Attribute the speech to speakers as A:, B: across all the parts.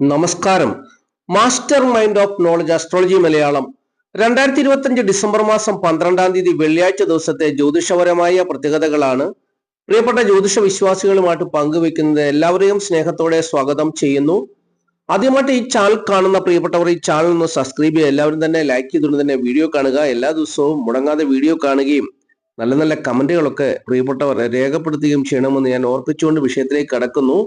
A: നമസ്കാരം. Master mind of knowledge astrology Malayalam. രണ്ടായിരത്തി ഇരുപത്തിയഞ്ച് ഡിസംബർ മാസം പന്ത്രണ്ടാം തീയതി വെള്ളിയാഴ്ച ദിവസത്തെ ജ്യോതിഷപരമായ പ്രത്യേകതകളാണ്. പ്രിയപ്പെട്ട ജ്യോതിഷ വിശ്വാസികളുമായിട്ട് പങ്കുവെക്കുന്നത് എല്ലാവരെയും സ്നേഹത്തോടെ സ്വാഗതം ചെയ്യുന്നു. ആദ്യമായിട്ട് ഈ ചാനൽ കാണുന്ന പ്രിയപ്പെട്ടവർ ഈ ചാനൽ ഒന്ന് സബ്സ്ക്രൈബ് ചെയ്യുക. എല്ലാവരും തന്നെ ലൈക്ക് ചെയ്തുകൊണ്ട് തന്നെ വീഡിയോ കാണുക. എല്ലാ ദിവസവും മുടങ്ങാതെ വീഡിയോ കാണുകയും നല്ല നല്ല കമന്റുകളൊക്കെ പ്രിയപ്പെട്ടവർ രേഖപ്പെടുത്തുകയും ചെയ്യണമെന്ന് ഞാൻ ഓർപ്പിച്ചുകൊണ്ട് വിഷയത്തിലേക്ക് കടക്കുന്നു.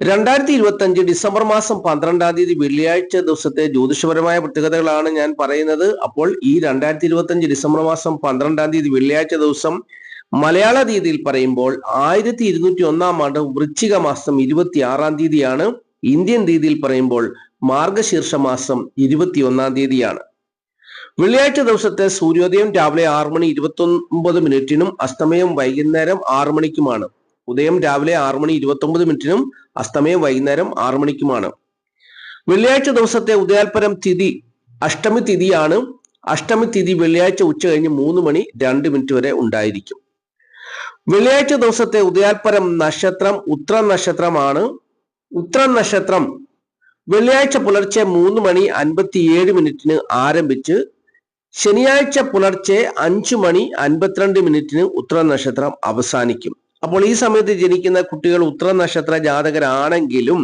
A: രണ്ടായിരത്തി ഇരുപത്തി അഞ്ച് ഡിസംബർ മാസം പന്ത്രണ്ടാം തീയതി വെള്ളിയാഴ്ച ദിവസത്തെ ജ്യോതിഷപരമായ പ്രത്യേകതകളാണ് ഞാൻ പറയുന്നത്. അപ്പോൾ ഈ രണ്ടായിരത്തി ഇരുപത്തി അഞ്ച് ഡിസംബർ മാസം പന്ത്രണ്ടാം തീയതി വെള്ളിയാഴ്ച ദിവസം മലയാള തീയതിയിൽ പറയുമ്പോൾ ആയിരത്തി ഇരുന്നൂറ്റി ഒന്നാം ആണ്ട് വൃശ്ചിക മാസം ഇരുപത്തി ആറാം തീയതിയാണ്. ഇന്ത്യൻ തീയതിയിൽ പറയുമ്പോൾ മാർഗശീർഷ മാസം ഇരുപത്തി ഒന്നാം തീയതിയാണ്. വെള്ളിയാഴ്ച ദിവസത്തെ സൂര്യോദയം രാവിലെ ആറ് മണി ഇരുപത്തി ഒമ്പത് മിനിറ്റിനും അസ്തമയം വൈകുന്നേരം ആറ് മണിക്കുമാണ്. ഉദയം രാവിലെ ആറു മണി ഇരുപത്തി ഒമ്പത് മിനിറ്റിനും അസ്തമയം വൈകുന്നേരം ആറു മണിക്കുമാണ്. വെള്ളിയാഴ്ച ദിവസത്തെ ഉദയാൽപരം തിഥി അഷ്ടമി തിഥിയാണ്. അഷ്ടമി തിഥി വെള്ളിയാഴ്ച ഉച്ച കഴിഞ്ഞ് മൂന്ന് മണി രണ്ട് മിനിറ്റ് വരെ ഉണ്ടായിരിക്കും. വെള്ളിയാഴ്ച ദിവസത്തെ ഉദയാൽപരം നക്ഷത്രം ഉത്ര നക്ഷത്രമാണ്. ഉത്ര നക്ഷത്രം വെള്ളിയാഴ്ച പുലർച്ചെ മൂന്ന് മണി അൻപത്തിയേഴ് മിനിറ്റിന് ആരംഭിച്ച് ശനിയാഴ്ച പുലർച്ചെ അഞ്ചു മണി അൻപത്തിരണ്ട് മിനിറ്റിന് ഉത്ര നക്ഷത്രം അവസാനിക്കും. അപ്പോൾ ഈ സമയത്ത് ജനിക്കുന്ന കുട്ടികൾ ഉത്ര നക്ഷത്ര ജാതകരാണെങ്കിലും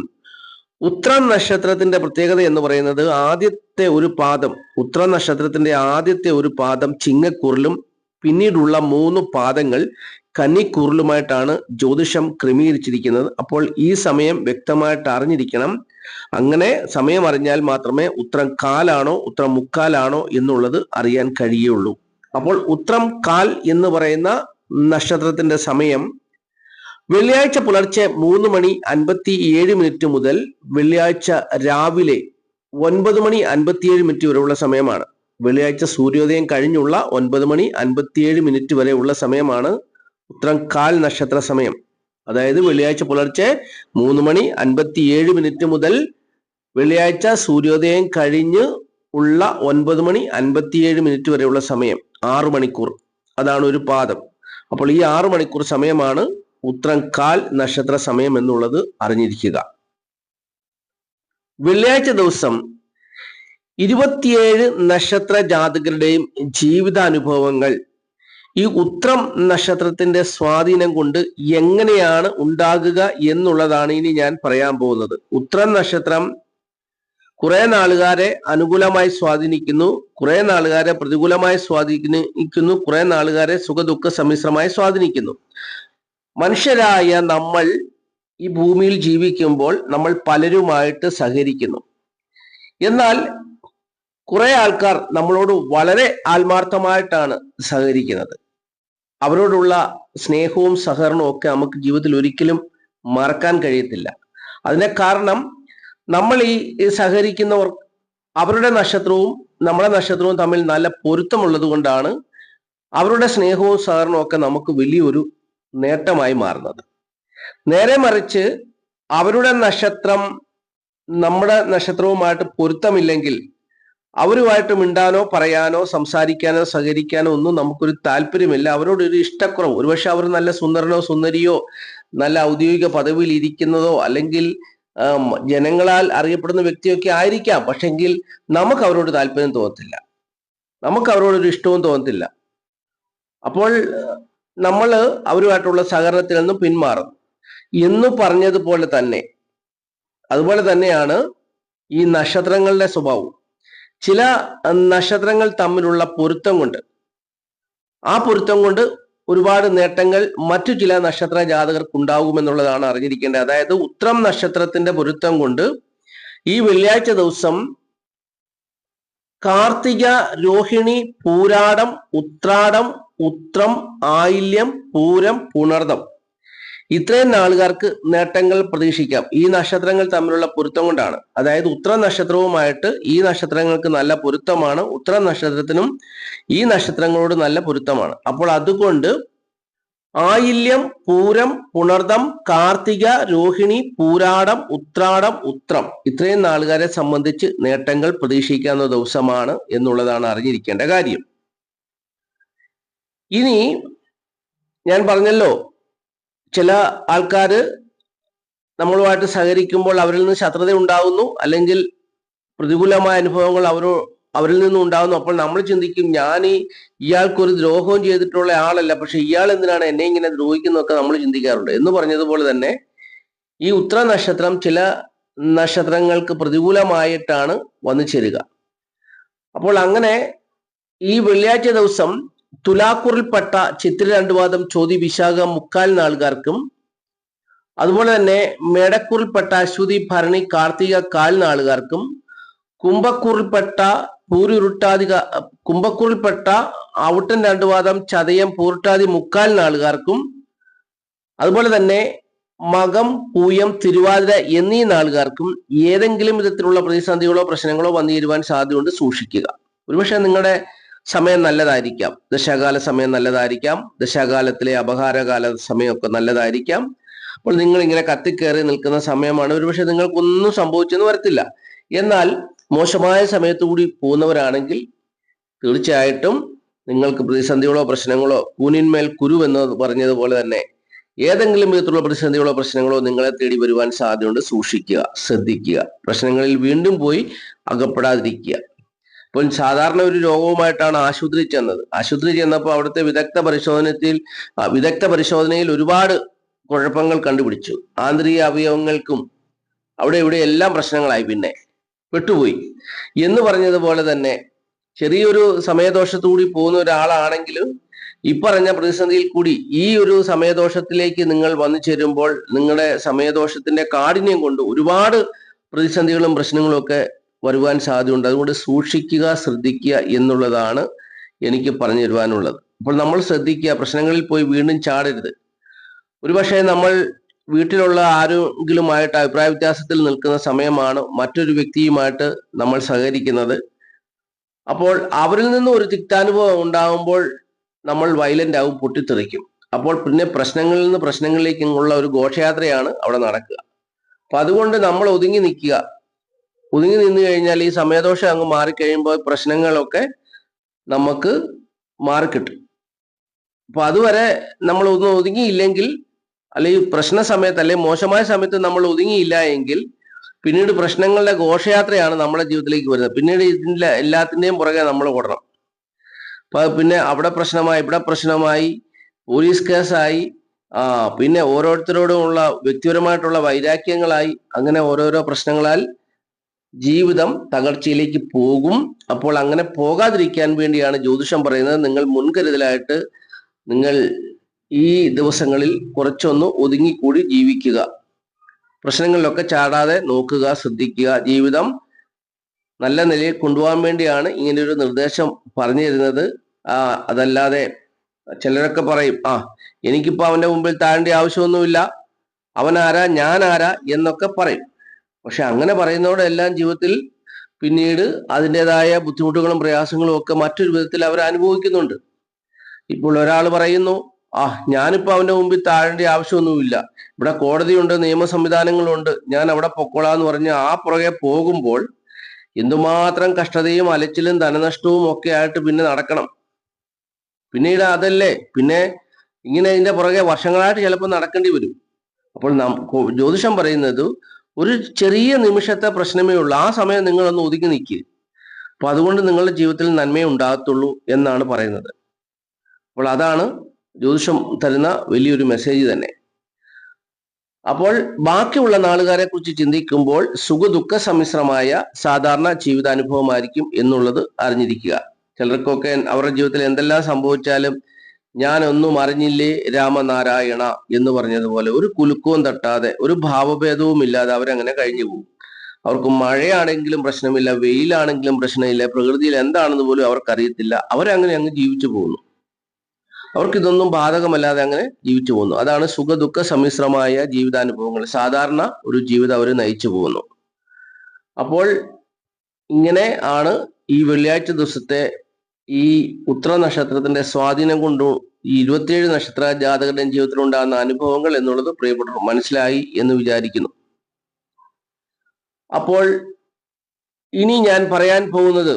A: ഉത്ര നക്ഷത്രത്തിന്റെ പ്രത്യേകത എന്ന് പറയുന്നത് ആദ്യത്തെ ഒരു പാദം ഉത്ര നക്ഷത്രത്തിന്റെ ആദ്യത്തെ ഒരു പാദം ചിങ്ങക്കുറിലും പിന്നീടുള്ള മൂന്ന് പാദങ്ങൾ കന്നിക്കുറിലുമായിട്ടാണ് ജ്യോതിഷം ക്രമീകരിച്ചിരിക്കുന്നത്. അപ്പോൾ ഈ സമയം വ്യക്തമായിട്ട് അറിഞ്ഞിരിക്കണം. അങ്ങനെ സമയം അറിഞ്ഞാൽ മാത്രമേ ഉത്രം കാലാണോ ഉത്രം മുക്കാലാണോ എന്നുള്ളത് അറിയാൻ കഴിയുള്ളൂ. അപ്പോൾ ഉത്രം കാൽ എന്ന് പറയുന്ന നക്ഷത്രത്തിന്റെ സമയം വെള്ളിയാഴ്ച പുലർച്ചെ മൂന്ന് മണി അൻപത്തി ഏഴ് മിനിറ്റ് മുതൽ വെള്ളിയാഴ്ച രാവിലെ ഒൻപത് മണി അൻപത്തിയേഴ് മിനിറ്റ് വരെയുള്ള സമയമാണ്. വെള്ളിയാഴ്ച സൂര്യോദയം കഴിഞ്ഞുള്ള ഒൻപത് മണി അൻപത്തിയേഴ് മിനിറ്റ് വരെയുള്ള സമയമാണ് ഉത്തരം കാൽ നക്ഷത്ര സമയം. അതായത് വെള്ളിയാഴ്ച പുലർച്ചെ മൂന്ന് മണി അൻപത്തിയേഴ് മിനിറ്റ് മുതൽ വെള്ളിയാഴ്ച സൂര്യോദയം കഴിഞ്ഞ് ഉള്ള ഒൻപത് മണി അൻപത്തിയേഴ് മിനിറ്റ് വരെയുള്ള സമയം ആറു മണിക്കൂർ. അതാണ് ഒരു പാദം. അപ്പോൾ ഈ ആറു മണിക്കൂർ സമയമാണ് ഉത്രം കാൽ നക്ഷത്ര സമയം എന്നുള്ളത് അറിഞ്ഞിരിക്കുക. വെള്ളിയാഴ്ച ദിവസം ഇരുപത്തിയേഴ് നക്ഷത്ര ജാതകരുടെയും ജീവിതാനുഭവങ്ങൾ. ഈ ഉത്രം നക്ഷത്രത്തിന്റെ സ്വാധീനം കൊണ്ട് എങ്ങനെയാണ് ഉണ്ടാകുക എന്നുള്ളതാണ് ഇനി ഞാൻ പറയാൻ പോകുന്നത്. ഉത്രം നക്ഷത്രം കുറെ നാളുകാരെ അനുകൂലമായി സ്വാധീനിക്കുന്നു കുറെ നാളുകാരെ പ്രതികൂലമായി സ്വാധീനിക്കുന്നു കുറെ നാളുകാരെ സുഖദുഃഖ സമ്മിശ്രമായി സ്വാധീനിക്കുന്നു. മനുഷ്യരായ നമ്മൾ ഈ ഭൂമിയിൽ ജീവിക്കുമ്പോൾ നമ്മൾ പലരുമായിട്ട് സഹകരിക്കുന്നു. എന്നാൽ കുറെ ആൾക്കാർ നമ്മളോട് വളരെ ആത്മാർത്ഥമായിട്ടാണ് സഹകരിക്കുന്നത്. അവരോടുള്ള സ്നേഹവും സഹകരണവും ഒക്കെ നമുക്ക് ജീവിതത്തിൽ ഒരിക്കലും മറക്കാൻ കഴിയത്തില്ല. അതിനെ കാരണം നമ്മൾ ഈ സഹകരിക്കുന്നവർ അവരുടെ നക്ഷത്രവും നമ്മുടെ നക്ഷത്രവും തമ്മിൽ നല്ല പൊരുത്തമുള്ളത് കൊണ്ടാണ് അവരുടെ സ്നേഹവും സഹകരണവും ഒക്കെ നമുക്ക് വലിയൊരു നേട്ടമായി മാറുന്നത്. നേരെ മറിച്ച് അവരുടെ നക്ഷത്രം നമ്മുടെ നക്ഷത്രവുമായിട്ട് പൊരുത്തമില്ലെങ്കിൽ അവരുമായിട്ട് മിണ്ടാനോ പറയാനോ സംസാരിക്കാനോ സഹകരിക്കാനോ ഒന്നും നമുക്കൊരു താല്പര്യമില്ല. അവരോട് ഒരു ഇഷ്ടക്കുറവ് ഒരുപക്ഷെ അവർ നല്ല സുന്ദരനോ സുന്ദരിയോ നല്ല ഔദ്യോഗിക പദവിയിൽ ഇരിക്കുന്നതോ അല്ലെങ്കിൽ ജനങ്ങളാൽ അറിയപ്പെടുന്ന വ്യക്തിയൊക്കെ ആയിരിക്കാം. പക്ഷെങ്കിൽ നമുക്ക് അവരോട് താല്പര്യം തോന്നത്തില്ല. നമുക്ക് അവരോടൊരു ഇഷ്ടവും തോന്നത്തില്ല. അപ്പോൾ നമ്മൾ അവരുമായിട്ടുള്ള സഹകരണത്തിൽ നിന്നും പിന്മാറും എന്ന് പറഞ്ഞതുപോലെ തന്നെ അതുപോലെ തന്നെയാണ് ഈ നക്ഷത്രങ്ങളുടെ സ്വഭാവം ചില നക്ഷത്രങ്ങൾ തമ്മിലുള്ള പൊരുത്തം കൊണ്ട് ആ പൊരുത്തം കൊണ്ട് ഒരുപാട് നേട്ടങ്ങൾ മറ്റു ചില നക്ഷത്ര ജാതകർക്ക് ഉണ്ടാകുമെന്നുള്ളതാണ് അറിഞ്ഞിരിക്കേണ്ടത്. അതായത് ഉത്രം നക്ഷത്രത്തിന്റെ പൊരുത്തം കൊണ്ട് ഈ വെള്ളിയാഴ്ച ദിവസം കാർത്തിക രോഹിണി പൂരാടം ഉത്രാടം ഉത്രം ആയില്യം പൂരം പുണർദം. ഇത്രയും നാളുകാർക്ക് നേട്ടങ്ങൾ പ്രതീക്ഷിക്കാം. ഈ നക്ഷത്രങ്ങൾ തമ്മിലുള്ള പൊരുത്തം കൊണ്ടാണ്. അതായത് ഉത്ര നക്ഷത്രവുമായിട്ട് ഈ നക്ഷത്രങ്ങൾക്ക് നല്ല പൊരുത്തമാണ്. ഉത്ര നക്ഷത്രത്തിനും ഈ നക്ഷത്രങ്ങളോട് നല്ല പൊരുത്തമാണ്. അപ്പോൾ അതുകൊണ്ട് ആയില്യം പൂരം പുണർദം കാർത്തിക രോഹിണി പൂരാടം ഉത്രാടം ഉത്രം ഇത്രയും നാളുകാരെ സംബന്ധിച്ച് നേട്ടങ്ങൾ പ്രതീക്ഷിക്കാവുന്ന ദിവസമാണ് എന്നുള്ളതാണ് അറിഞ്ഞിരിക്കേണ്ട കാര്യം. ഇനി ഞാൻ പറഞ്ഞല്ലോ ചില ആൾക്കാർ നമ്മളുമായിട്ട് സഹകരിക്കുമ്പോൾ അവരിൽ നിന്ന് ശത്രുത ഉണ്ടാകുന്നു അല്ലെങ്കിൽ പ്രതികൂലമായ അനുഭവങ്ങൾ അവരോ അവരിൽ നിന്നും ഉണ്ടാകുന്നു അപ്പോൾ നമ്മൾ ചിന്തിക്കും ഞാൻ ഈ ഇയാൾക്കൊരു ദ്രോഹവും ചെയ്തിട്ടുള്ള ആളല്ല പക്ഷെ ഇയാൾ എന്തിനാണ് എന്നെ ഇങ്ങനെ ദ്രോഹിക്കുന്നതൊക്കെ നമ്മൾ ചിന്തിക്കാറുണ്ട്. എന്ന് പറഞ്ഞതുപോലെ തന്നെ ഈ ഉത്ര നക്ഷത്രം ചില നക്ഷത്രങ്ങൾക്ക് പ്രതികൂലമായിട്ടാണ് വന്നു ചേരുക. അപ്പോൾ അങ്ങനെ ഈ വെള്ളിയാഴ്ച ദിവസം തുലാക്കൂറിൽപ്പെട്ട ചിത്ര രണ്ടുപാദം ചോതി വിശാഖ മുക്കാൽ നാളുകാർക്കും അതുപോലെ തന്നെ മേടക്കൂറിൽപ്പെട്ട അശ്വതി ഭരണി കാർത്തിക കാൽ നാളുകാർക്കും കുംഭക്കൂറിൽപ്പെട്ട പൂരുരുട്ടാതിക കുംഭക്കൂറിൽപ്പെട്ട ഔട്ടൻ രണ്ടുവാദം ചതയം പൂരുട്ടാതി മുക്കാൽ നാളുകാർക്കും അതുപോലെ തന്നെ മകം പൂയം തിരുവാതിര എന്നീ നാളുകാർക്കും ഏതെങ്കിലും വിധത്തിലുള്ള പ്രതിസന്ധികളോ പ്രശ്നങ്ങളോ വന്നു തീരുവാൻ സാധ്യതയുണ്ട് സൂക്ഷിക്കുക. ഒരുപക്ഷെ നിങ്ങളുടെ സമയം നല്ലതായിരിക്കാം. ദശാകാല സമയം നല്ലതായിരിക്കാം. ദശാകാലത്തിലെ അപഹാരകാല സമയമൊക്കെ നല്ലതായിരിക്കാം. അപ്പോൾ നിങ്ങൾ ഇങ്ങനെ കത്തിക്കേറി നിൽക്കുന്ന സമയമാണ്. ഒരുപക്ഷെ നിങ്ങൾക്കൊന്നും സംഭവിച്ചെന്ന് വരത്തില്ല. എന്നാൽ മോശമായ സമയത്തുകൂടി പോകുന്നവരാണെങ്കിൽ തീർച്ചയായിട്ടും നിങ്ങൾക്ക് പ്രതിസന്ധികളോ പ്രശ്നങ്ങളോ കൂനിന്മേൽ കുരു എന്ന് പറഞ്ഞതുപോലെ തന്നെ ഏതെങ്കിലും വിധത്തിലുള്ള പ്രതിസന്ധികളോ പ്രശ്നങ്ങളോ നിങ്ങളെ തേടി വരുവാൻ സാധ്യതയുണ്ട്. സൂക്ഷിക്കുക ശ്രദ്ധിക്കുക. പ്രശ്നങ്ങളിൽ വീണ്ടും പോയി അകപ്പെടാതിരിക്കുക. ഇപ്പോൾ സാധാരണ ഒരു രോഗവുമായിട്ടാണ് ആശുപത്രി ചെന്നത്. ആശുപത്രി ചെന്നപ്പോൾ അവിടുത്തെ വിദഗ്ധ പരിശോധനത്തിൽ വിദഗ്ധ പരിശോധനയിൽ ഒരുപാട് കുഴപ്പങ്ങൾ കണ്ടുപിടിച്ചു. ആന്തരിക അവയവങ്ങൾക്കും അവിടെ ഇവിടെ എല്ലാം പ്രശ്നങ്ങളായി. പിന്നെ പെട്ടുപോയി. എന്ന് പറഞ്ഞതുപോലെ തന്നെ ചെറിയൊരു സമയദോഷത്തുകൂടി പോകുന്ന ഒരാളാണെങ്കിലും പറഞ്ഞ പ്രതിസന്ധിയിൽ കൂടി ഈ ഒരു സമയദോഷത്തിലേക്ക് നിങ്ങൾ വന്നു ചേരുമ്പോൾ നിങ്ങളുടെ സമയദോഷത്തിന്റെ കാഠിന്യം കൊണ്ട് ഒരുപാട് പ്രതിസന്ധികളും പ്രശ്നങ്ങളും ഒക്കെ വരുവാൻ സാധ്യതയുണ്ട്. അതുകൊണ്ട് സൂക്ഷിക്കുക ശ്രദ്ധിക്കുക എന്നുള്ളതാണ് എനിക്ക് പറഞ്ഞു തരുവാനുള്ളത്. അപ്പോൾ നമ്മൾ ശ്രദ്ധിക്കുക പ്രശ്നങ്ങളിൽ പോയി വീണ്ടും ചാടരുത്. ഒരുപക്ഷെ നമ്മൾ വീട്ടിലുള്ള ആരെങ്കിലുമായിട്ട് അഭിപ്രായ വ്യത്യാസത്തിൽ നിൽക്കുന്ന സമയമാണ് മറ്റൊരു വ്യക്തിയുമായിട്ട് നമ്മൾ സഹകരിക്കുന്നത്. അപ്പോൾ അവരിൽ നിന്ന് ഒരു തിക്താനുഭവം ഉണ്ടാകുമ്പോൾ നമ്മൾ വയലന്റ് ആവും പൊട്ടിത്തെറിക്കും. അപ്പോൾ പിന്നെ പ്രശ്നങ്ങളിൽ നിന്ന് പ്രശ്നങ്ങളിലേക്കുള്ള ഒരു ഘോഷയാത്രയാണ് അവിടെ നടക്കുക. അപ്പൊ അതുകൊണ്ട് നമ്മൾ ഒതുങ്ങി നിൽക്കുക. ഒതുങ്ങി നിന്ന് കഴിഞ്ഞാൽ ഈ സമയദോഷം അങ്ങ് മാറിക്കഴിയുമ്പോൾ പ്രശ്നങ്ങളൊക്കെ നമുക്ക് മാറിക്കിട്ടും. അപ്പൊ അതുവരെ നമ്മൾ ഒന്നും ഒതുങ്ങിയില്ലെങ്കിൽ അല്ലെങ്കിൽ പ്രശ്ന സമയത്ത് അല്ലെങ്കിൽ മോശമായ സമയത്ത് നമ്മൾ ഒതുങ്ങിയില്ല എങ്കിൽ പിന്നീട് പ്രശ്നങ്ങളുടെ ഘോഷയാത്രയാണ് നമ്മുടെ ജീവിതത്തിലേക്ക് വരുന്നത്. പിന്നീട് ഇതിന്റെ എല്ലാത്തിന്റെയും പുറകെ നമ്മൾ ഓടണം. അപ്പൊ പിന്നെ അവിടെ പ്രശ്നമായി ഇവിടെ പ്രശ്നമായി പോലീസ് കേസായി ആ പിന്നെ ഓരോരുത്തരോടുമുള്ള വ്യക്തിപരമായിട്ടുള്ള വൈരാഗ്യങ്ങളായി അങ്ങനെ ഓരോരോ പ്രശ്നങ്ങളാൽ ജീവിതം തകർച്ചയിലേക്ക് പോകും. അപ്പോൾ അങ്ങനെ പോകാതിരിക്കാൻ വേണ്ടിയാണ് ജ്യോതിഷം പറയുന്നത്. നിങ്ങൾ മുൻകരുതലായിട്ട് നിങ്ങൾ ഈ ദിവസങ്ങളിൽ കുറച്ചൊന്ന് ഒതുങ്ങിക്കൂടി ജീവിക്കുക. പ്രശ്നങ്ങളിലൊക്കെ ചാടാതെ നോക്കുക ശ്രദ്ധിക്കുക. ജീവിതം നല്ല നിലയിൽ കൊണ്ടുപോകാൻ വേണ്ടിയാണ് ഇങ്ങനെ ഒരു നിർദ്ദേശം പറഞ്ഞു തരുന്നത്. ആ അതല്ലാതെ ചിലരൊക്കെ പറയും ആ എനിക്കിപ്പോ അവന്റെ മുമ്പിൽ താഴേണ്ട ആവശ്യമൊന്നുമില്ല. അവൻ ആരാ ഞാൻ ആരാ എന്നൊക്കെ പറയും. പക്ഷെ അങ്ങനെ പറയുന്നതോടെല്ലാം ജീവിതത്തിൽ പിന്നീട് അതിന്റെതായ ബുദ്ധിമുട്ടുകളും പ്രയാസങ്ങളും ഒക്കെ മറ്റൊരു വിധത്തിൽ അവർ അനുഭവിക്കുന്നുണ്ട്. ഇപ്പോൾ ഒരാൾ പറയുന്നു ആ ഞാനിപ്പോ അവന്റെ മുമ്പിൽ താഴേണ്ട ആവശ്യമൊന്നുമില്ല. ഇവിടെ കോടതിയുണ്ട് നിയമ സംവിധാനങ്ങളുണ്ട്. ഞാൻ അവിടെ പൊക്കോളാന്ന് പറഞ്ഞ് ആ പുറകെ പോകുമ്പോൾ എന്തുമാത്രം കഷ്ടതയും അലച്ചിലും ധനനഷ്ടവും ഒക്കെ ആയിട്ട് പിന്നെ നടക്കണം. പിന്നീട് അതല്ലേ പിന്നെ ഇങ്ങനെ ഇതിന്റെ പുറകെ വർഷങ്ങളായിട്ട് ചിലപ്പോൾ നടക്കേണ്ടി വരും. അപ്പോൾ ജ്യോതിഷം പറയുന്നത് ഒരു ചെറിയ നിമിഷത്തെ പ്രശ്നമേ ഉള്ളൂ. ആ സമയം നിങ്ങളൊന്ന് ഒതുക്കി നിൽക്കുക അപ്പൊ അതുകൊണ്ട് നിങ്ങളുടെ ജീവിതത്തിൽ നന്മയെ ഉണ്ടാകത്തുള്ളൂ എന്നാണ് പറയുന്നത്. അപ്പോൾ അതാണ് ജ്യോതിഷം തരുന്ന വലിയൊരു മെസ്സേജ് തന്നെ. അപ്പോൾ ബാക്കിയുള്ള നാളുകാരെ കുറിച്ച് ചിന്തിക്കുമ്പോൾ സുഖദുഃഖ സമ്മിശ്രമായ സാധാരണ ജീവിതാനുഭവമായിരിക്കും എന്നുള്ളത് അറിഞ്ഞിരിക്കുക. ചിലർക്കൊക്കെ അവരുടെ ജീവിതത്തിൽ എന്തെല്ലാം സംഭവിച്ചാലും ഞാൻ ഒന്നും അറിഞ്ഞില്ലേ രാമനാരായണ എന്ന് പറഞ്ഞതുപോലെ ഒരു കുലുക്കവും തട്ടാതെ ഒരു ഭാവഭേദവും ഇല്ലാതെ അവരങ്ങനെ കഴിഞ്ഞു പോകും. അവർക്ക് മഴയാണെങ്കിലും പ്രശ്നമില്ല വെയിലാണെങ്കിലും പ്രശ്നമില്ല പ്രകൃതിയിൽ എന്താണെന്ന് പോലും അവർക്കറിയത്തില്ല. അവരങ്ങനെ അങ്ങ് ജീവിച്ചു പോകുന്നു. അവർക്ക് ഇതൊന്നും ബാധകമല്ലാതെ അങ്ങനെ ജീവിച്ചു പോകുന്നു. അതാണ് സുഖ ദുഃഖ സമ്മിശ്രമായ ജീവിതാനുഭവങ്ങൾ. സാധാരണ ഒരു ജീവിതം അവർ നയിച്ചു പോകുന്നു. അപ്പോൾ ഇങ്ങനെ ആണ് ഈ വെള്ളിയാഴ്ച ദിവസത്തെ ഈ ഉത്ര നക്ഷത്രത്തിന്റെ സ്വാധീനം കൊണ്ട് ഈ ഇരുപത്തിയേഴ് നക്ഷത്ര ജാതകരുടെ ജീവിതത്തിൽ ഉണ്ടാകുന്ന അനുഭവങ്ങൾ എന്നുള്ളത് പ്രിയപ്പെട്ടവർ മനസ്സിലായി എന്ന് വിചാരിക്കുന്നു. അപ്പോൾ ഇനി ഞാൻ പറയാൻ പോകുന്നത്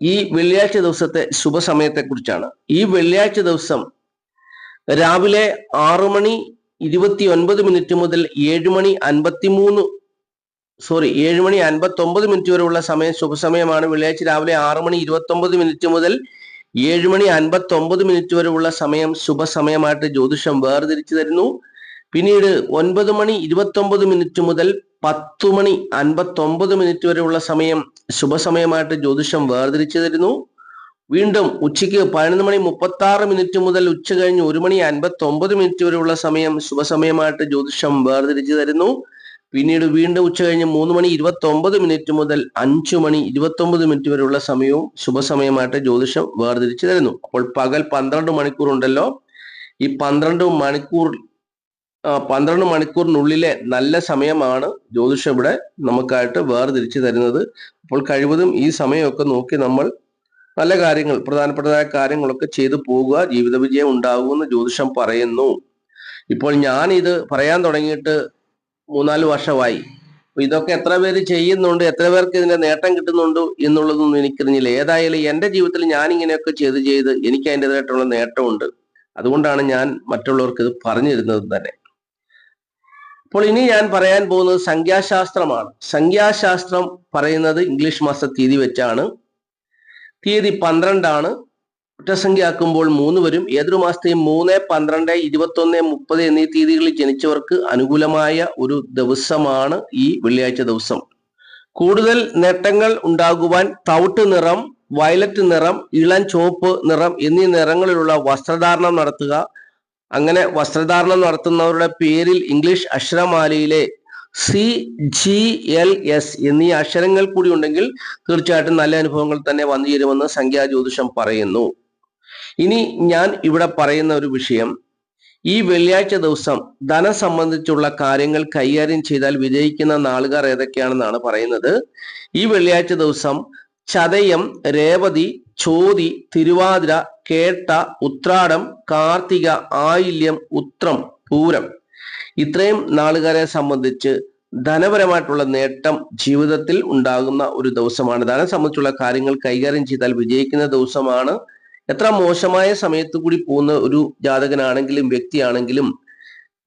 A: ഈ വെള്ളിയാഴ്ച ദിവസത്തെ ശുഭസമയത്തെ കുറിച്ചാണ് ഈ വെള്ളിയാഴ്ച ദിവസം രാവിലെ ആറു മണി ഇരുപത്തി ഒൻപത് മിനിറ്റ് മുതൽ ഏഴ് മണി അൻപത്തിമൂന്ന് സോറി ഏഴ് മണി അൻപത്തി ഒമ്പത് മിനിറ്റ് വരെയുള്ള സമയം ശുഭസമയമാണ്. വെള്ളിയാഴ്ച രാവിലെ ആറ് മണി ഇരുപത്തി ഒമ്പത് മിനിറ്റ് മുതൽ ഏഴ് മണി അൻപത്തി ഒമ്പത് മിനിറ്റ് വരെയുള്ള സമയം ശുഭസമയമായിട്ട് ജ്യോതിഷം വേർതിരിച്ചു തരുന്നു. പിന്നീട് ഒൻപത് മണി ഇരുപത്തി ഒമ്പത് മിനിറ്റ് മുതൽ പത്തു മണി അൻപത്തി ഒമ്പത് മിനിറ്റ് വരെയുള്ള സമയം ശുഭസമയമായിട്ട് ജ്യോതിഷം വേർതിരിച്ചു തരുന്നു. വീണ്ടും ഉച്ചയ്ക്ക് പതിനൊന്ന് മണി മുപ്പത്തി ആറ് മിനിറ്റ് മുതൽ ഉച്ച കഴിഞ്ഞ് ഒരു മണി അൻപത്തി ഒമ്പത് മിനിറ്റ് വരെയുള്ള സമയം ശുഭസമയമായിട്ട് ജ്യോതിഷം വേർതിരിച്ചു തരുന്നു. പിന്നീട് വീണ്ടും ഉച്ച കഴിഞ്ഞ് മൂന്ന് മണി ഇരുപത്തി ഒമ്പത് മിനിറ്റ് മുതൽ അഞ്ചു മണി ഇരുപത്തി ഒമ്പത് മിനിറ്റ് വരെയുള്ള സമയവും ശുഭസമയമായിട്ട് ജ്യോതിഷം വേർതിരിച്ചു തരുന്നു. അപ്പോൾ പകൽ പന്ത്രണ്ട് മണിക്കൂർ ഉണ്ടല്ലോ. ഈ പന്ത്രണ്ട് മണിക്കൂർ പന്ത്രണ്ട് മണിക്കൂറിനുള്ളിലെ നല്ല സമയമാണ് ജ്യോതിഷം ഇവിടെ നമുക്കായിട്ട് വേർതിരിച്ചു തരുന്നത്. അപ്പോൾ കഴിവതും ഈ സമയമൊക്കെ നോക്കി നമ്മൾ നല്ല കാര്യങ്ങൾ പ്രധാനപ്പെട്ടതായ കാര്യങ്ങളൊക്കെ ചെയ്തു പോകുക. ജീവിത വിജയം ഉണ്ടാകുമെന്ന് ജ്യോതിഷം പറയുന്നു. ഇപ്പോൾ ഞാൻ ഇത് പറയാൻ തുടങ്ങിയിട്ട് മൂന്നാൽ വർഷമായി. ഇതൊക്കെ എത്ര പേര് ചെയ്യുന്നുണ്ട് എത്ര പേർക്ക് ഇതിന്റെ നേട്ടം കിട്ടുന്നുണ്ട് എന്നുള്ളതൊന്നും എനിക്കറിഞ്ഞില്ല. ഏതായാലും എന്റെ ജീവിതത്തിൽ ഞാൻ ഇങ്ങനെയൊക്കെ ചെയ്ത് ചെയ്ത് എനിക്ക് അതിന്റെതായിട്ടുള്ള നേട്ടമുണ്ട്. അതുകൊണ്ടാണ് ഞാൻ മറ്റുള്ളവർക്ക് ഇത് പറഞ്ഞു തരുന്നത് തന്നെ. അപ്പോൾ ഇനി ഞാൻ പറയാൻ പോകുന്നത് സംഖ്യാശാസ്ത്രമാണ്. സംഖ്യാശാസ്ത്രം പറയുന്നത് ഇംഗ്ലീഷ് മാസ തീയതി വെച്ചാണ്. തീയതി പന്ത്രണ്ടാണ്. ഒറ്റസംഖ്യ ആക്കുമ്പോൾ മൂന്ന് വരും. ഏതൊരു മാസത്തെയും മൂന്ന് പന്ത്രണ്ട് ഇരുപത്തൊന്ന് മുപ്പത് എന്നീ തീയതികളിൽ ജനിച്ചവർക്ക് അനുകൂലമായ ഒരു ദിവസമാണ് ഈ വെള്ളിയാഴ്ച ദിവസം. കൂടുതൽ നേട്ടങ്ങൾ ഉണ്ടാകുവാൻ തവിട്ട് നിറം വയലറ്റ് നിറം ഇളം ചുവപ്പ് നിറം എന്നീ നിറങ്ങളിലുള്ള വസ്ത്രധാരണം നടത്തുക. അങ്ങനെ വസ്ത്രധാരണം നടത്തുന്നവരുടെ പേരിൽ ഇംഗ്ലീഷ് അക്ഷരമാലയിലെ സി ജി എൽ എസ് എന്നീ അക്ഷരങ്ങൾ കൂടി ഉണ്ടെങ്കിൽ തീർച്ചയായിട്ടും നല്ല അനുഭവങ്ങൾ തന്നെ വന്നു ചേരുമെന്ന് സംഖ്യാ ജ്യോതിഷം പറയുന്നു. ഇനി ഞാൻ ഇവിടെ പറയുന്ന ഒരു വിഷയം. ഈ വെള്ളിയാഴ്ച ദിവസം ധനം സംബന്ധിച്ചുള്ള കാര്യങ്ങൾ കൈകാര്യം ചെയ്താൽ വിജയിക്കുന്ന നാളുകാർ ഏതൊക്കെയാണെന്നാണ് പറയുന്നത്. ഈ വെള്ളിയാഴ്ച ദിവസം ചതയം രേവതി ചോതി തിരുവാതിര കേട്ട ഉത്രാടം കാർത്തിക ആയില്യം ഉത്രം പൂരം. ഇത്രയും നാളുകാരെ സംബന്ധിച്ച് ധനപരമായിട്ടുള്ള നേട്ടം ജീവിതത്തിൽ ഉണ്ടാകുന്ന ഒരു ദിവസമാണ്. ധനം സംബന്ധിച്ചുള്ള കാര്യങ്ങൾ കൈകാര്യം ചെയ്താൽ വിജയിക്കുന്ന ദിവസമാണ് എത്ര മോശമായ സമയത്ത് കൂടി പോകുന്ന ഒരു ജാതകനാണെങ്കിലും വ്യക്തിയാണെങ്കിലും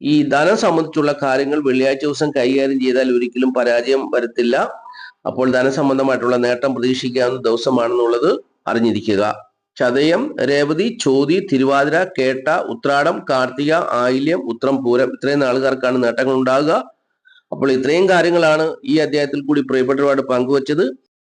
A: ഈ ധനം സംബന്ധിച്ചുള്ള കാര്യങ്ങൾ വെള്ളിയാഴ്ച ദിവസം കൈകാര്യം ചെയ്താൽ ഒരിക്കലും പരാജയം വരത്തില്ല. അപ്പോൾ ധനസംബന്ധമായിട്ടുള്ള നേട്ടം പ്രതീക്ഷിക്കാവുന്ന ദിവസമാണെന്നുള്ളത് അറിഞ്ഞിരിക്കുക. ചതയം രേവതി ചോതി തിരുവാതിര കേട്ട ഉത്രാടം കാർത്തിക ആയില്യം ഉത്രം പൂരം ഇത്രയും നാളുകാർക്കാണ് നേട്ടങ്ങൾ ഉണ്ടാകുക അപ്പോൾ ഇത്രയും കാര്യങ്ങളാണ് ഈ അധ്യായത്തിൽ കൂടി പ്രിയപ്പെട്ടവരോട് പങ്കുവച്ചത്.